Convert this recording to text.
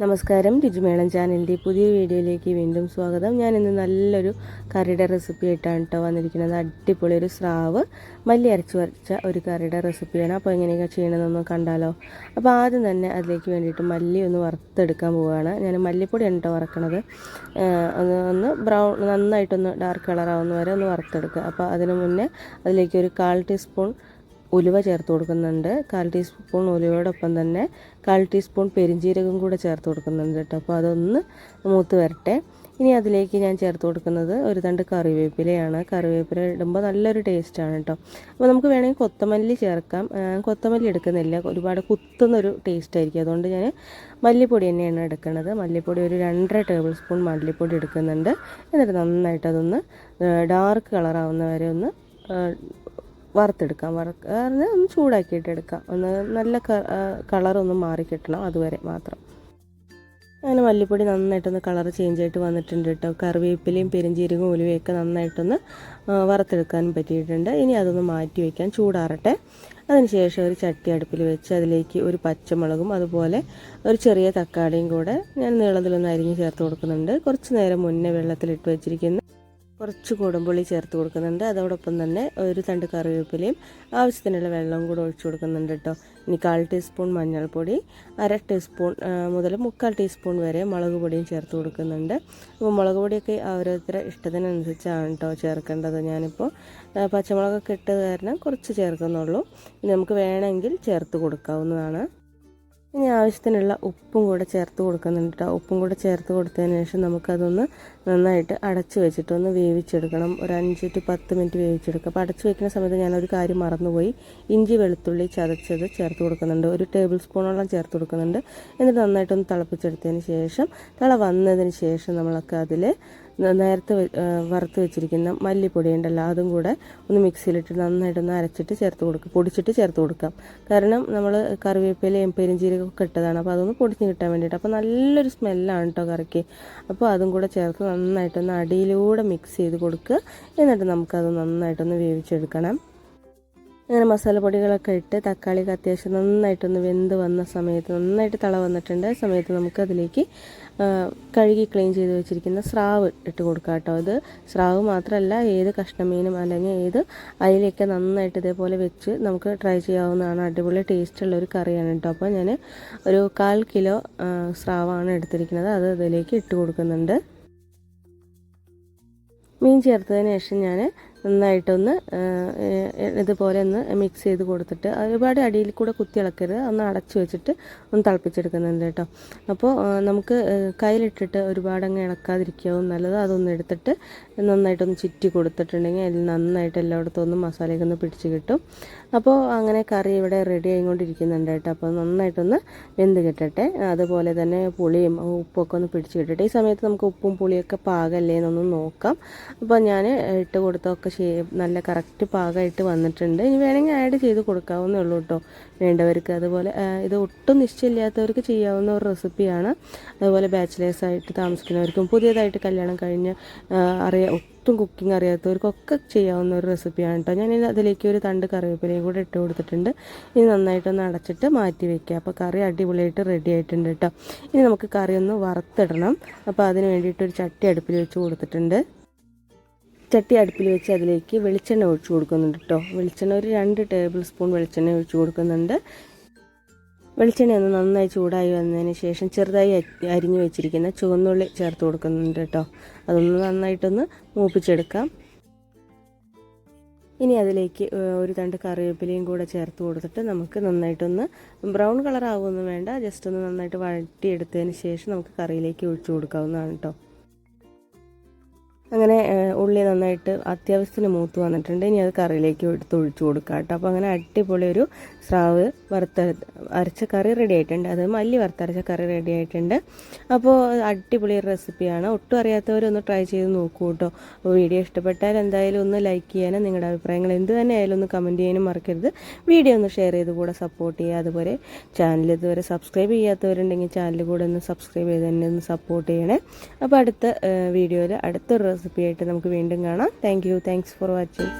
നമസ്കാരം രുചിമേളം ചാനലിന്റെ പുതിയ വീഡിയോയിലേക്ക് വീണ്ടും സ്വാഗതം. ഞാൻ ഇന്ന് നല്ലൊരു കറിയുടെ റെസിപ്പി ആയിട്ടാണ് കേട്ടോ വന്നിരിക്കുന്നത്. അടിപൊളി ഒരു സ്രാവ് മല്ലി അരച്ച് വരച്ച ഒരു കറിയുടെ റെസിപ്പിയാണ് അപ്പോൾ എങ്ങനെയൊക്കെ ചെയ്യണമെന്നൊന്ന് കണ്ടാലോ? അപ്പോൾ ആദ്യം തന്നെ അതിലേക്ക് വേണ്ടിയിട്ട് മല്ലി ഒന്ന് വറുത്തെടുക്കാൻ പോവുകയാണ്. ഞാൻ മല്ലിപ്പൊടിയാണ് കേട്ടോ വറക്കണത്. ഒന്ന് ഒന്ന് ബ്രൗൺ നന്നായിട്ടൊന്ന് ഡാർക്ക് കളറാവുന്ന വരെ ഒന്ന് വറുത്തെടുക്കുക. അപ്പോൾ അതിന് മുന്നേ അതിലേക്ക് ഒരു കാൽ ടീസ്പൂൺ ഉലുവ ചേർത്ത് കൊടുക്കുന്നുണ്ട്. കാൽ ടീസ്പൂൺ ഉലുവയോടൊപ്പം തന്നെ കാൽ ടീസ്പൂൺ പെരിഞ്ജീരകം കൂടെ ചേർത്ത് കൊടുക്കുന്നുണ്ട് കേട്ടോ. അപ്പോൾ അതൊന്ന് മൂത്ത് വരട്ടെ. ഇനി അതിലേക്ക് ഞാൻ ചേർത്ത് കൊടുക്കുന്നത് ഒരു തണ്ട് കറിവേപ്പിലയാണ്. കറിവേപ്പില ഇടുമ്പോൾ നല്ലൊരു ടേസ്റ്റാണ് കേട്ടോ. അപ്പോൾ നമുക്ക് വേണമെങ്കിൽ കൊത്തമല്ലി ചേർക്കാം. കൊത്തമല്ലി എടുക്കുന്നില്ല. ഒരുപാട് കുത്തുന്നൊരു ടേസ്റ്റ് ആയിരിക്കും. അതുകൊണ്ട് ഞാൻ മല്ലിപ്പൊടി തന്നെയാണ് എടുക്കുന്നത്. മല്ലിപ്പൊടി ഒരു രണ്ടര ടേബിൾ സ്പൂൺ മല്ലിപ്പൊടി എടുക്കുന്നുണ്ട്. എന്നിട്ട് നന്നായിട്ട് അതൊന്ന് ഡാർക്ക് കളറാവുന്ന വരെ ഒന്ന് വറുത്തെടുക്കാം. വറുക്കാറിന് ഒന്ന് ചൂടാക്കിയിട്ട് എടുക്കാം. ഒന്ന് നല്ല കളറൊന്ന് മാറി കിട്ടണം അതുവരെ മാത്രം. അങ്ങനെ മല്ലിപ്പൊടി നന്നായിട്ടൊന്ന് കളർ ചേഞ്ച് ആയിട്ട് വന്നിട്ടുണ്ട് കേട്ടോ കറിവേപ്പിലയും പെരിഞ്ചീരകവും ഉലുവയൊക്കെ നന്നായിട്ടൊന്ന് വറുത്തെടുക്കാനും പറ്റിയിട്ടുണ്ട്. ഇനി അതൊന്ന് മാറ്റി വയ്ക്കാൻ ചൂടാറട്ടെ. അതിനുശേഷം ഒരു ചട്ടി അടുപ്പിൽ വെച്ച് അതിലേക്ക് ഒരു പച്ചമുളകും അതുപോലെ ഒരു ചെറിയ തക്കാളിയും കൂടെ ഞാൻ നീളത്തിലൊന്ന് അരിഞ്ഞ് ചേർത്ത് കൊടുക്കുന്നുണ്ട്. കുറച്ച് നേരം മുന്നേ വെള്ളത്തിലിട്ട് വെച്ചിരിക്കുന്ന കുറച്ച് കുടംപുളി ചേർത്ത് കൊടുക്കുന്നുണ്ട്. അതോടൊപ്പം തന്നെ ഒരു തണ്ട് കറിവേപ്പിലയും ആവശ്യത്തിനുള്ള വെള്ളവും കൂടെ ഒഴിച്ചു കൊടുക്കുന്നുണ്ട് കേട്ടോ. ഇനി കാൽ ടീസ്പൂൺ മഞ്ഞൾപ്പൊടി അര ടീസ്പൂൺ മുതൽ മുക്കാൽ ടീസ്പൂൺ വരെ മുളക് പൊടിയും ചേർത്ത് കൊടുക്കുന്നുണ്ട്. അപ്പോൾ മുളക് പൊടിയൊക്കെ ഓരോരുത്തരുടെ ഇഷ്ടത്തിനനുസരിച്ചാണ് കേട്ടോ ചേർക്കേണ്ടത്. ഞാനിപ്പോൾ പച്ചമുളകൊക്കെ ഇട്ടത് കാരണം കുറച്ച് ചേർക്കുന്നുള്ളൂ. ഇനി നമുക്ക് വേണമെങ്കിൽ ചേർത്ത് കൊടുക്കാവുന്നതാണ്. ഇനി ആവശ്യത്തിനുള്ള ഉപ്പും കൂടെ ചേർത്ത് കൊടുക്കുന്നുണ്ട് കേട്ടോ ഉപ്പും കൂടെ ചേർത്ത് കൊടുത്തതിന് ശേഷം നമുക്കതൊന്ന് നന്നായിട്ട് അടച്ച് വെച്ചിട്ടൊന്ന് വേവിച്ചെടുക്കണം. ഒരു അഞ്ച് ടു പത്ത് മിനിറ്റ് വേവിച്ചെടുക്കുക. അപ്പോൾ അടച്ച് വെക്കുന്ന സമയത്ത് ഞാനൊരു കാര്യം മറന്നുപോയി. ഇഞ്ചി വെളുത്തുള്ളി ചതച്ചത് ചേർത്ത് കൊടുക്കുന്നുണ്ട്. ഒരു ടേബിൾ സ്പൂണോളം ചേർത്ത് കൊടുക്കുന്നുണ്ട്. എന്നിട്ട് നന്നായിട്ടൊന്ന് തിളപ്പിച്ചെടുത്തതിന് ശേഷം തിള വന്നതിന് ശേഷം നമ്മളൊക്കെ അതിൽ നേരത്തെ വറുത്ത് വെച്ചിരിക്കുന്ന മല്ലിപ്പൊടി ഉണ്ടല്ലോ അതും കൂടെ ഒന്ന് മിക്സിയിലിട്ട് നന്നായിട്ടൊന്ന് അരച്ചിട്ട് ചേർത്ത് കൊടുക്കുക പൊടിച്ചിട്ട് ചേർത്ത് കൊടുക്കാം. കാരണം നമ്മൾ കറിവേപ്പിലയും പെരിഞ്ചീരകം ഒക്കെ ഇട്ടതാണ് അപ്പോൾ അതൊന്ന് പൊടിച്ച് കിട്ടാൻ വേണ്ടിയിട്ട്. അപ്പോൾ നല്ലൊരു സ്മെല്ലാണ് കേട്ടോ കറിക്ക്. അപ്പോൾ അതും കൂടെ ചേർത്ത് നന്നായിട്ടൊന്ന് അടിയിലൂടെ മിക്സ് ചെയ്ത് കൊടുക്കുക എന്നിട്ട് നമുക്കത് നന്നായിട്ടൊന്ന് വേവിച്ചെടുക്കണം. അങ്ങനെ മസാലപ്പൊടികളൊക്കെ ഇട്ട് തക്കാളിക്ക് അത്യാവശ്യം നന്നായിട്ടൊന്ന് വെന്ത് വന്ന സമയത്ത് നന്നായിട്ട് തള വന്നിട്ടുണ്ട്. സമയത്ത് നമുക്ക് അതിലേക്ക് കഴുകി ക്ലീൻ ചെയ്ത് വെച്ചിരിക്കുന്ന സ്രാവ് ഇട്ട് കൊടുക്കാം കേട്ടോ. ഇത് സ്രാവ് മാത്രമല്ല ഏത് കഷ്ണമീനും അല്ലെങ്കിൽ ഏത് അയിലൊക്കെ നന്നായിട്ട് ഇതേപോലെ വെച്ച് നമുക്ക് ട്രൈ ചെയ്യാവുന്നതാണ്. അടിപൊളി ടേസ്റ്റുള്ള ഒരു കറിയാണ് കേട്ടോ. അപ്പോൾ ഞാൻ ഒരു കാൽ കിലോ സ്രാവാണ് എടുത്തിരിക്കുന്നത്. അത് ഇതിലേക്ക് ഇട്ട് കൊടുക്കുന്നുണ്ട്. മീൻ ചേർത്തതിന് ശേഷം ഞാൻ നന്നായിട്ടൊന്ന് ഇതുപോലെ ഒന്ന് മിക്സ് ചെയ്ത് കൊടുത്തിട്ട് ഒരുപാട് അടിയിൽ കൂടെ കുത്തി ഇളക്കരുത്. ഒന്ന് അടച്ചു വെച്ചിട്ട് ഒന്ന് തിളപ്പിച്ചെടുക്കുന്നുണ്ട് കേട്ടോ. അപ്പോൾ നമുക്ക് കയ്യിലിട്ടിട്ട് ഒരുപാട് അങ്ങ് ഇളക്കാതിരിക്കാവും നല്ലത്. അതൊന്ന് എടുത്തിട്ട് നന്നായിട്ടൊന്ന് ചുറ്റി കൊടുത്തിട്ടുണ്ടെങ്കിൽ അതിൽ നന്നായിട്ട് എല്ലായിടത്തും ഒന്ന് മസാലയൊക്കെ ഒന്ന് പിടിച്ച് കിട്ടും. അപ്പോൾ അങ്ങനെ കറി ഇവിടെ റെഡി ആയിക്കൊണ്ടിരിക്കുന്നുണ്ട് കേട്ടോ. അപ്പോൾ നന്നായിട്ടൊന്ന് വെന്ത് കിട്ടട്ടെ. അതുപോലെ തന്നെ പുളിയും ഉപ്പൊക്കെ ഒന്ന് പിടിച്ച് കിട്ടട്ടെ. ഈ സമയത്ത് നമുക്ക് ഉപ്പും പുളിയൊക്കെ പാകല്ലേ എന്നൊന്ന് നോക്കാം. അപ്പോൾ ഞാൻ ഇട്ട് കൊടുത്തൊക്കെ ശരി നല്ല കറക്റ്റ് പാകമായിട്ട് വന്നിട്ടുണ്ട്. ഇനി വേണമെങ്കിൽ ആഡ് ചെയ്ത് കൊടുക്കാവുന്നേ ഉള്ളൂ കേട്ടോ വേണ്ടവർക്ക് അതുപോലെ ഇത് ഒട്ടും നിശ്ചയമില്ലാത്തവർക്ക് ചെയ്യാവുന്ന ഒരു റെസിപ്പിയാണ് അതുപോലെ ബാച്ചിലേഴ്സ് ആയിട്ട് താമസിക്കുന്നവർക്കും പുതിയതായിട്ട് കല്യാണം കഴിഞ്ഞ് അറിയ ഒട്ടും കുക്കിംഗ് അറിയാത്തവർക്കൊക്കെ ചെയ്യാവുന്ന ഒരു റെസിപ്പിയാണ് കേട്ടോ ഞാൻ അതിലേക്ക് ഒരു തണ്ട് കറിവേപ്പിലയും കൂടെ ഇട്ട് കൊടുത്തിട്ടുണ്ട്. ഇനി നന്നായിട്ടൊന്ന് അടച്ചിട്ട് മാറ്റി വെക്കുക അപ്പോൾ കറി അടിപൊളിയായിട്ട് റെഡി ആയിട്ടുണ്ട് കേട്ടോ ഇനി നമുക്ക് കറി ഒന്ന് വറുത്തിടണം. അപ്പോൾ അതിന് വേണ്ടിയിട്ട് ഒരു ചട്ടി അടുപ്പിൽ വെച്ച് കൊടുത്തിട്ടുണ്ട്. ചട്ടി അടുപ്പിൽ വെച്ച് അതിലേക്ക് വെളിച്ചെണ്ണ ഒഴിച്ചു കൊടുക്കുന്നുണ്ട് കേട്ടോ വെളിച്ചെണ്ണ ഒരു രണ്ട് ടേബിൾ സ്പൂൺ വെളിച്ചെണ്ണ ഒഴിച്ചു കൊടുക്കുന്നുണ്ട്. വെളിച്ചെണ്ണ ഒന്ന് നന്നായി ചൂടായി വന്നതിന് ശേഷം ചെറുതായി അരിഞ്ഞു വെച്ചിരിക്കുന്ന ചുവന്നുള്ളി ചേർത്ത് കൊടുക്കുന്നുണ്ട് കേട്ടോ അതൊന്ന് നന്നായിട്ടൊന്ന് മൂപ്പിച്ചെടുക്കാം. ഇനി അതിലേക്ക് ഒരു തണ്ട് കറിവേപ്പിലയും കൂടെ ചേർത്ത് കൊടുത്തിട്ട് നമുക്ക് നന്നായിട്ടൊന്ന് ബ്രൗൺ കളർ ആവുമൊന്നും വേണ്ട ജസ്റ്റ് ഒന്ന് നന്നായിട്ട് വഴറ്റിയെടുത്തതിന് ശേഷം നമുക്ക് കറിയിലേക്ക് ഒഴിച്ചു കൊടുക്കാവുന്നതാണ് കേട്ടോ അങ്ങനെ ഉള്ളി നന്നായിട്ട് അത്യാവശ്യത്തിന് മൂത്ത് വന്നിട്ടുണ്ട്. ഇനി അത് കറിയിലേക്ക് എടുത്ത് ഒഴിച്ചു കൊടുക്കാം കേട്ടോ. അപ്പോൾ അങ്ങനെ അടിപൊളി ഒരു സ്രാവ് വറുത്ത അരച്ച കറി റെഡി ആയിട്ടുണ്ട്. അത് മല്ലി വറുത്തരച്ച കറി റെഡി ആയിട്ടുണ്ട്. അപ്പോൾ അടിപൊളി റെസിപ്പിയാണ് ഒട്ടും അറിയാത്തവരൊന്ന് ട്രൈ ചെയ്ത് നോക്കൂ കേട്ടോ. വീഡിയോ ഇഷ്ടപ്പെട്ടാൽ എന്തായാലും ഒന്ന് ലൈക്ക് ചെയ്യാനും നിങ്ങളുടെ അഭിപ്രായങ്ങൾ എന്ത് തന്നെ ആയാലും ഒന്ന് കമന്റ് ചെയ്യാനും മറക്കരുത്. വീഡിയോ ഒന്ന് ഷെയർ ചെയ്ത് കൂടെ സപ്പോർട്ട് ചെയ്യുക. അതുപോലെ ചാനൽ ഇതുവരെ സബ്സ്ക്രൈബ് ചെയ്യാത്തവരുണ്ടെങ്കിൽ ചാനൽ കൂടെ ഒന്ന് സബ്സ്ക്രൈബ് ചെയ്ത് തന്നെ ഒന്ന് സപ്പോർട്ട് ചെയ്യണേ. അപ്പോൾ അടുത്ത വീഡിയോയിൽ അടുത്തൊരു റെസിപ്പി ആയിട്ട് നമുക്ക് വീണ്ടും കാണാം. Thank you thanks for watching